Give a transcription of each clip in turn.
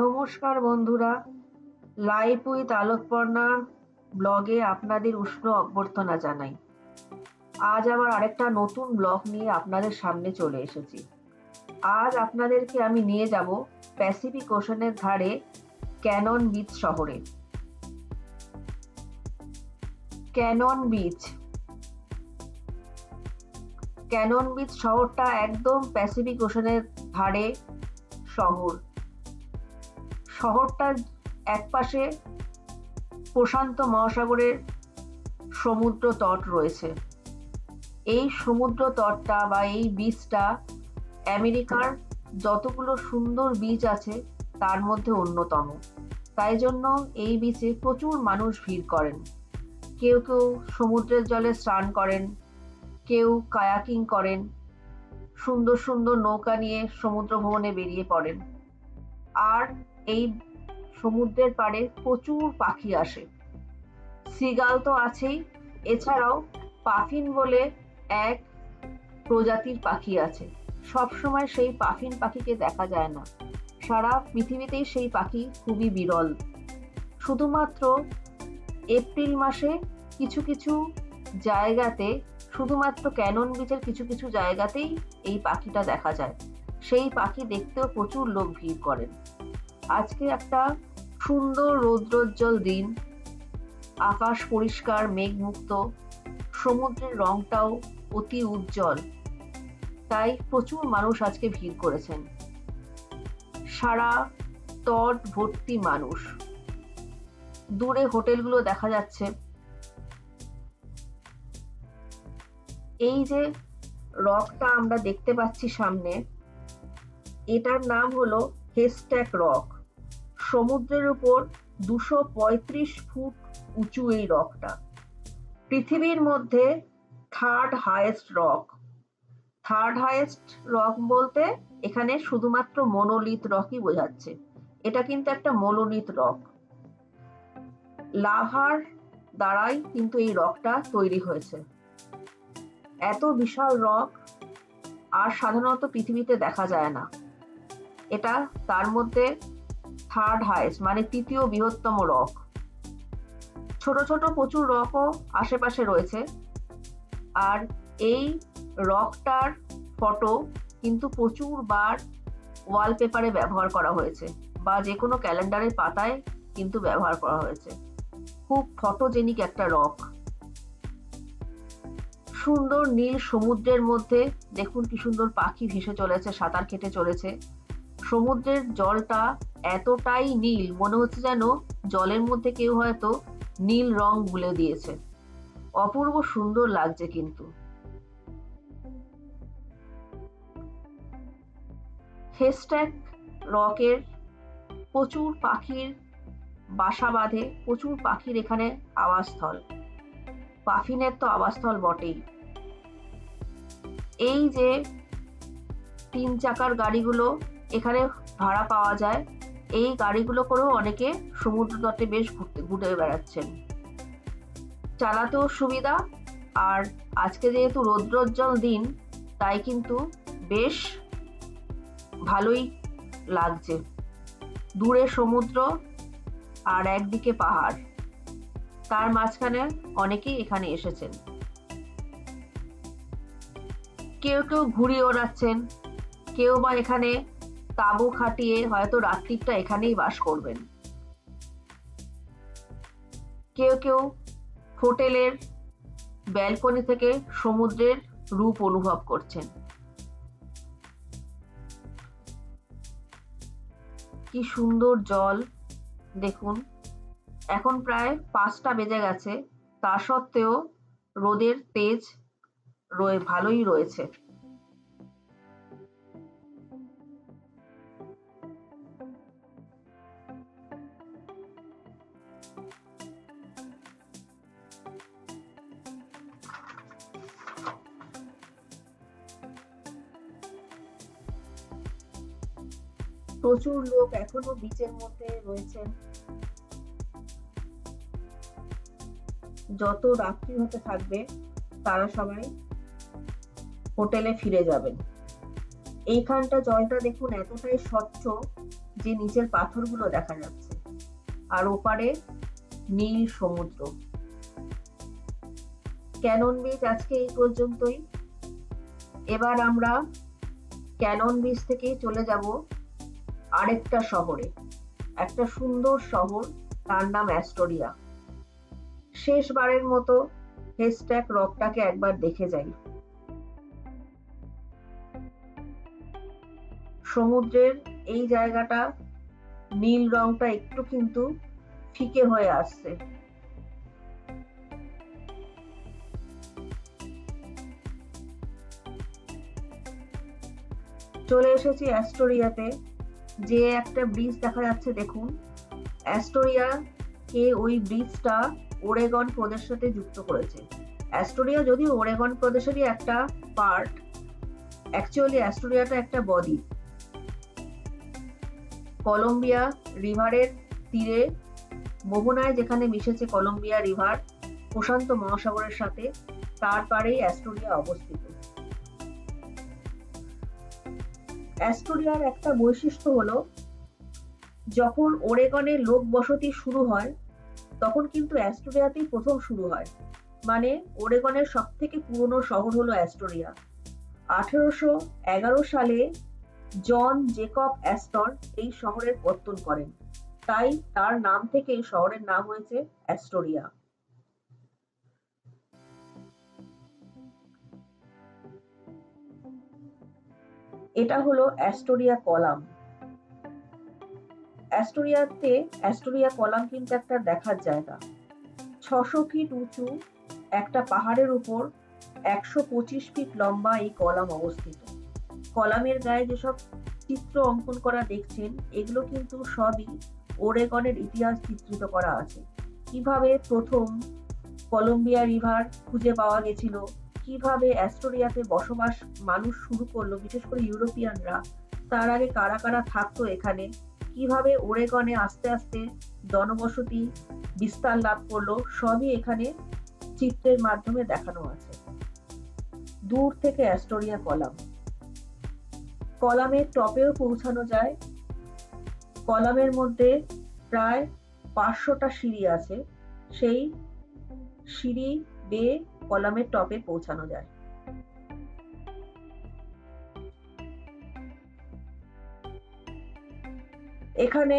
নমস্কার বন্ধুরা। Life with Alokparna ব্লগে আপনাদের উষ্ণ অভ্যর্থনা জানাই। আজ আবার আরেকটা নতুন ব্লগ নিয়ে আপনাদের সামনে চলে এসেছি। আজ আপনাদেরকে আমি নিয়ে যাব প্যাসিফিক ওশনের ধারে ক্যানন বিচ শহরে। ক্যানন বিচ ক্যানন বিচ শহরটা একদম প্যাসিফিক ওশনের ধারে শহর। শহরটার একপাশে প্রশান্ত মহাসাগরের সমুদ্র তট রয়েছে। এই সমুদ্র তটটা বা এই বিচটা আমেরিকার যতগুলো সুন্দর বিচ আছে, তার মধ্যে অন্যতম। তাই জন্য এই বিচে প্রচুর মানুষ ভিড় করেন। কেউ কেউ সমুদ্রের জলে স্নান করেন, কেউ কায়াকিং করেন, সুন্দর সুন্দর নৌকা নিয়ে সমুদ্র ভ্রমণে বেরিয়ে পড়েন। আর এই সমুদ্রের পাড়ে প্রচুর পাখি আসে। সিগাল তো আছেই। এছাড়াও পাফিন বলে এক প্রজাতির পাখি আছে। সব সময় সেই পাফিন পাখিকে দেখা যায় না। সারা পৃথিবীতেই সেই পাখি খুবই বিরল। শুধুমাত্র এপ্রিল মাসে কিছু কিছু জায়গাতে, শুধুমাত্র ক্যানন বিচের কিছু কিছু জায়গাতেই এই পাখিটা দেখা যায়। সেই পাখি দেখতেও প্রচুর লোক ভিড় করেন। আজকে একটা সুন্দর রৌদ্রোজ্জ্বল দিন। আকাশ পরিষ্কার, মেঘমুক্ত, সমুদ্রের রংটাও অতি উজ্জ্বল। তাই প্রচুর মানুষ আজকে ভিড় করেছেন। সারা তট ভর্তি মানুষ। দূরে হোটেলগুলো দেখা যাচ্ছে। এই যে রকটা আমরা দেখতে পাচ্ছি সামনে, এটার নাম হলো হেস্ট্যাক রক। সমুদ্রের উপর দুশো পঁয়ত্রিশ ফুট উঁচু এই রকটা। পৃথিবীর মধ্যে third highest rock third highest rock বলতে এখানে শুধুমাত্র মনোলিথ রকই বোঝাচ্ছে। এটা কিন্তু একটা মনোলিথ রক লাভার দ্বারাই কিন্তু এই রকটা তৈরি হয়েছে। এত বিশাল রক আর সাধারণত পৃথিবীতে দেখা যায় না। এটা তার মধ্যে থার্ড হাইস্ট মানে তৃতীয় বৃহত্তম রক। ছোট ছোট প্রচুর রকও আশেপাশে রয়েছে। আর এই রকটার ফটো কিন্তু প্রচুর বার ওয়ালপেপারে ব্যবহার করা হয়েছে বা যে কোনো ক্যালেন্ডারের পাতায় কিন্তু ব্যবহার করা হয়েছে। খুব ফটোজেনিক একটা রক। সুন্দর নীল সমুদ্রের মধ্যে, দেখুন কি সুন্দর পাখি ভেসে চলেছে, সাঁতার কেটে চলেছে। সমুদ্রের জলটা এতটাই নীল, মনে হচ্ছে যেন জলের মধ্যে কেউ হয়তো নীল রং গুলে দিয়েছে। অপূর্ব সুন্দর লাগছে কিন্তু। হেস্ট্যাক রকের প্রচুর পাখির বাসা বাঁধে, প্রচুর পাখির এখানে আবাসস্থল। পাফিনের তো আবাসস্থল বটেই। এই যে তিন চাকার গাড়িগুলো এখানে ভাড়া পাওয়া যায় এই গাড়িগুলো করেও অনেকে সমুদ্র তটে বেশ ঘুরতে ঘুরে বেড়াচ্ছেন। চালাতেও সুবিধা, আর আজকে যেহেতু রৌদ্রোজ্জ্বল দিন, তাই কিন্তু বেশ ভালোই লাগছে। দূরে সমুদ্র আর একদিকে পাহাড়। তার মাঝখানে অনেকেই এখানে এসেছেন। কেউ কেউ ঘুড়ি ওড়াচ্ছেন কেউ বা এখানে তাঁবু খাটিয়ে হয়তো রাত্রিটা এখানেই বাস করবেন। কেউ কেউ হোটেলের ব্যালকনি থেকে সমুদ্রের রূপ অনুভব করছেন। কি সুন্দর জল, দেখুন। এখন প্রায় পাঁচটা বেজে গেছে, তা সত্ত্বেও রোদের তেজ রয়ে, ভালোই রয়েছে। প্রচুর লোক এখনও বিচের মধ্যে রয়েছেন। যত রাত্রি হতে থাকবে, তারা সবাই হোটেলে ফিরে যাবেন। এইখানটা জলটা দেখুন এতটাই স্বচ্ছ যে নিচের পাথরগুলো দেখা যাচ্ছে। আর ওপারে নীল সমুদ্র। ক্যানন বিচ আজকে এই পর্যন্তই। এবার আমরা ক্যানন বিচ থেকে চলে যাব। আরেকটা শহরে। একটা সুন্দর শহর, তার নাম অ্যাস্টোরিয়া। শেষবারের মতো হেস্ট্যাক রকটাকে একবার দেখে যাই। সমুদ্রের এই জায়গাটা নীল রংটা একটু কিন্তু ফিকে হয়ে আসছে। চলে এসেছি অ্যাস্টোরিয়াতে। যে একটা ব্রিজ দেখা যাচ্ছে, দেখুন। অ্যাস্টোরিয়া কে ওই ব্রিজটা ওরেগন প্রদেশের সাথে যুক্ত করেছে। অ্যাস্টোরিয়া যদিও ওরেগন প্রদেশেরই একটা পার্ট অ্যাকচুয়ালি অ্যাস্টোরিয়াটা একটা বদ্বীপ কলম্বিয়া রিভারের তীরে মোহনায় যেখানে মিশেছে কলম্বিয়া রিভার প্রশান্ত মহাসাগরের সাথে, তার পারেই অ্যাস্টোরিয়া অবস্থিত। অ্যাস্টোরিয়ার একটা বৈশিষ্ট্য হলো, যখন ওরেগনে লোক বসতি শুরু হয়, তখন কিন্তু অ্যাস্টোরিয়াতেই প্রথম শুরু হয়। মানে ওরেগনের সব থেকে পুরনো শহর হলো অ্যাস্টোরিয়া। আঠেরোশো এগারো সালে জন জেকব অ্যাস্টন এই শহরের পত্তন করেন। তাই তার নাম থেকে এই শহরের নাম হয়েছে অ্যাস্টোরিয়া। এটা হলো অ্যাস্টোরিয়া কলাম। অ্যাস্টোরিয়াতে, অ্যাস্টোরিয়া কলাম কিন্তু একটা দেখার জায়গা। ছশো ফিট উঁচু, একটা পাহাড়ের উপর একশো পঁচিশ ফিট লম্বা এই কলাম অবস্থিত। কলামের গায়ে যেসব চিত্র অঙ্কন করা দেখছেন, এগুলো কিন্তু সবই ওরেগনের ইতিহাস চিত্রিত করা আছে। কীভাবে প্রথম কলম্বিয়া রিভার খুঁজে পাওয়া গেছিল কীভাবে অ্যাস্টোরিয়াতে বসবাস মানুষ শুরু করল, বিশেষ করে ইউরোপিয়ানরা, তার আগে কারা কারা থাকতো এখানে? কীভাবে ওরেগনে আস্তে আস্তে জনবসতি বিস্তার লাভ করল? সবই এখানে চিত্রের মাধ্যমে দেখানো আছে। দূর থেকে অ্যাস্টোরিয়া কলাম। কলামের টপেও পৌঁছানো যায়। কলামের মধ্যে প্রায় পাঁচশোটা সিঁড়ি আছে। সেই সিঁড়ি বেয়ে কলামের টপে পৌঁছানো যায়। এখানে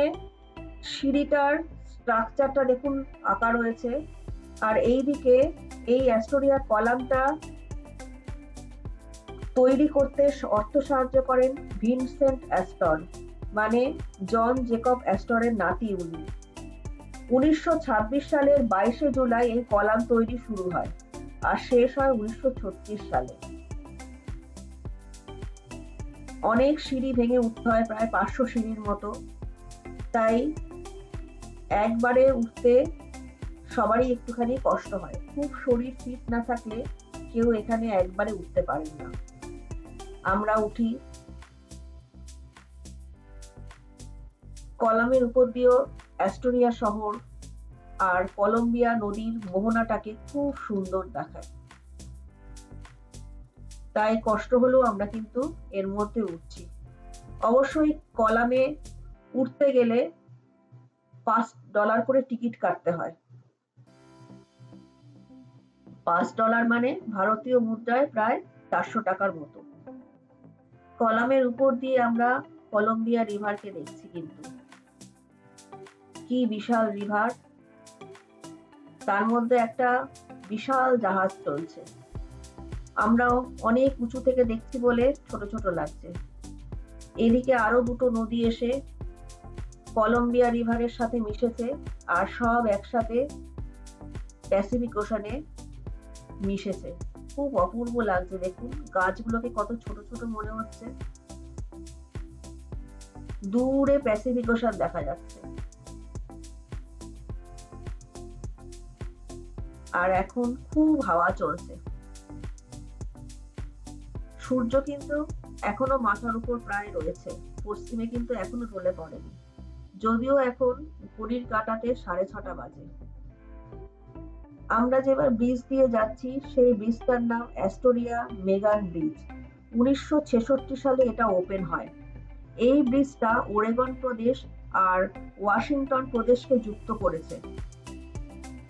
সিঁড়িটার স্ট্রাকচারটা দেখুন, আঁকা রয়েছে। আর এই দিকে এই অ্যাস্টোরিয়ার কলামটা তৈরি করতে অর্থ সাহায্য করেন ভিনসেন্ট অ্যাস্টর মানে জন জেকব অ্যাস্টরের নাতি উনি। উনিশশো ছাব্বিশ সালের বাইশে জুলাই এই কলাম তৈরি শুরু হয়। আর শেষ হয় উনিশশো সালে। অনেক সিঁড়ি ভেঙে উঠতে হয় প্রায় পাঁচশো সিঁড়ির মতো। তাই একবারে উঠতে সবারই একটুখানি কষ্ট হয়। খুব শরীর ফিট না থাকলে কেউ এখানে একবারে উঠতে পারেন না। আমরা উঠি। কলামের উপর দিয়েও অ্যাস্টোরিয়া শহর আর কলম্বিয়া নদীর মোহনাটাকে খুব সুন্দর দেখায়। তাই কষ্ট হলেও আমরা কিন্তু এর মধ্যে উঠছি। অবশ্যই কলামে উঠতে গেলে পাঁচ ডলার করে টিকিট কাটতে হয়। পাঁচ ডলার মানে ভারতীয় মুদ্রায় প্রায় চারশো টাকার মতো। কলামের উপর দিয়ে আমরা কলম্বিয়া রিভারকে দেখছি কিন্তু। কি বিশাল রিভার! তার মধ্যে একটা বিশাল জাহাজ চলছে। আমরাও অনেক উঁচু থেকে দেখছি বলে ছোট ছোট লাগছে। এদিকে আরও দুটো নদী এসে কলম্বিয়া রিভারের সাথে মিশেছে আর সব একসাথে প্যাসিফিক ওশানে মিশেছে। খুব অপূর্ব লাগছে দেখুন, গাছগুলোকে কত ছোট ছোট মনে হচ্ছে। দূরে প্যাসিফিক ওশান দেখা যাচ্ছে। আর এখন খুব হাওয়া চলছে। সূর্য কিন্তু এখনও মাথার উপর প্রায় রয়েছে, পশ্চিমে কিন্তু এখনও ঢলে পড়েনি। যদিও এখন ঘড়ির কাটাতে সাড়ে ছটা বাজে। আমরা যেবার ব্রিজ দিয়ে যাচ্ছি, সেই ব্রিজটার নাম অ্যাস্টোরিয়া মেগান ব্রিজ উনিশশো ছেষট্টি সালে এটা ওপেন হয়। এই ব্রিজটা ওরেগন প্রদেশ আর ওয়াশিংটন প্রদেশকে যুক্ত করেছে।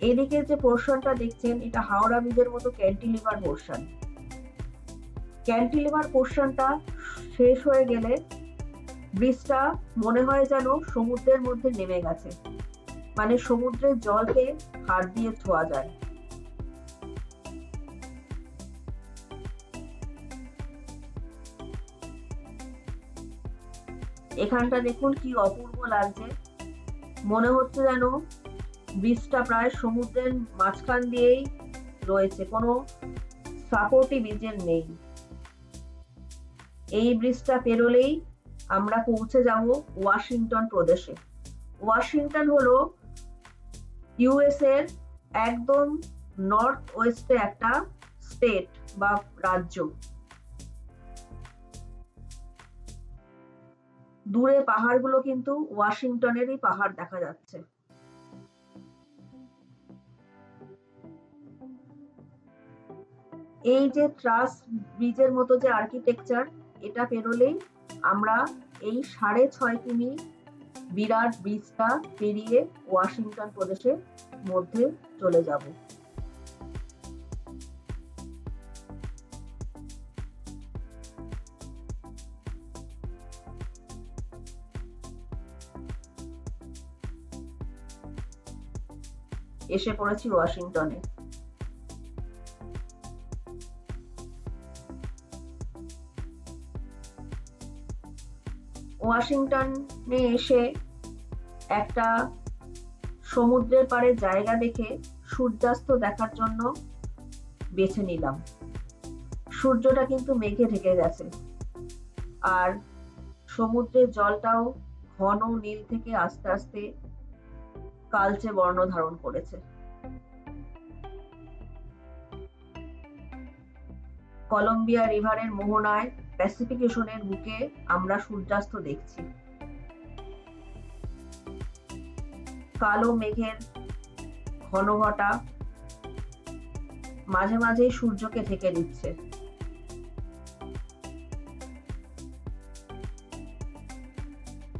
এদিকে যে পোর্শনটা দেখছেন, এটা হাওড়া ব্রিজের মতো ক্যান্টিলিভার পোর্শন ক্যান্টিলিভার পোর্শনটা শেষ হয়ে গেলে ব্রিজটা মনে হয় যেন সমুদ্রের মধ্যে নেমে গেছে। মানে সমুদ্রের জলকে হাত দিয়ে ছোঁয়া যায়। এখানটা দেখুন কি অপূর্ব লাগছে। মনে হচ্ছে যেন ব্রিজটা প্রায় সমুদ্রের মাঝখান দিয়েই রয়েছে। কোনো সাপোর্টই ব্রিজের নেই। এই ব্রিজটা পেরোলেই আমরা পৌঁছে যাব ওয়াশিংটন প্রদেশে। ওয়াশিংটন হলো ইউএস এর একদম নর্থ ওয়েস্টে একটা স্টেট বা রাজ্য। দূরে পাহাড়গুলো কিন্তু ওয়াশিংটনেরই পাহাড় দেখা যাচ্ছে। এই যে ট্রাস ব্রিজের মতো যে আর্কিটেকচার এটা পেরোলেই আমরা এই সাড়ে ছয় কিমি বিরাট ব্রিজটা পেরিয়ে ওয়াশিংটন প্রদেশের মধ্যে চলে যাব। এসে পড়েছি ওয়াশিংটনে। ওয়াশিংটনে এসে একটা সমুদ্রের পাড়ে জায়গা দেখে সূর্যাস্ত দেখার জন্য বেছে নিলাম। সূর্যটা কিন্তু মেঘে ঢেকে গেছে। আর সমুদ্রের জলটাও ঘন নীল থেকে আস্তে আস্তে কালচে বর্ণ ধারণ করেছে। কলম্বিয়া রিভারের মোহনায় প্যাসিফিকেশনের বুকে আমরা সূর্যাস্ত দেখছি। কালো মেঘের ঘনঘটা মাঝে মাঝেই সূর্যকে ঢেকে দিচ্ছে।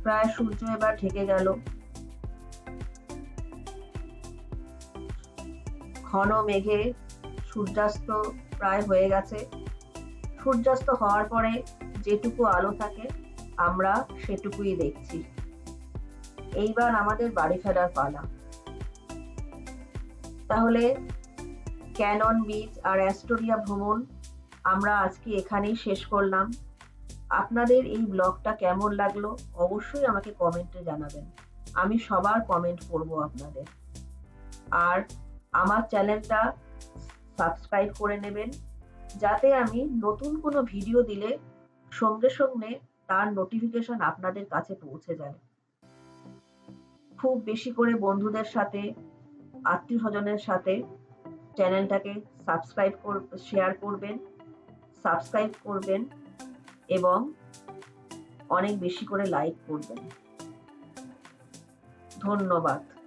প্রায় সূর্য এবার ঢেকে গেল। ঘন মেঘে সূর্যাস্ত প্রায় হয়ে গেছে। সূর্যাস্ত হওয়ার পরে যেটুকু আলো থাকে, আমরা সেটুকুই দেখছি। এইবার আমাদের বাড়ি ফেরার পালা। তাহলে ক্যানন বিচ আর অ্যাস্টোরিয়া ভ্রমণ আমরা আজকে এখানেই শেষ করলাম। আপনাদের এই ব্লগটা কেমন লাগল অবশ্যই আমাকে কমেন্টে জানাবেন। আমি সবার কমেন্ট পড়ব আপনাদের। আর আমার চ্যানেলটা সাবস্ক্রাইব করে নেবেন। যাতে আমি নতুন কোনো ভিডিও দিলে সঙ্গে সঙ্গে তার নোটিফিকেশন আপনাদের কাছে পৌঁছে যায়। খুব বেশি করে বন্ধুদের সাথে আত্মীয় স্বজনের সাথে চ্যানেলটাকে সাবস্ক্রাইব শেয়ার করবেন সাবস্ক্রাইব করবেন এবং অনেক বেশি করে লাইক করবেন। ধন্যবাদ।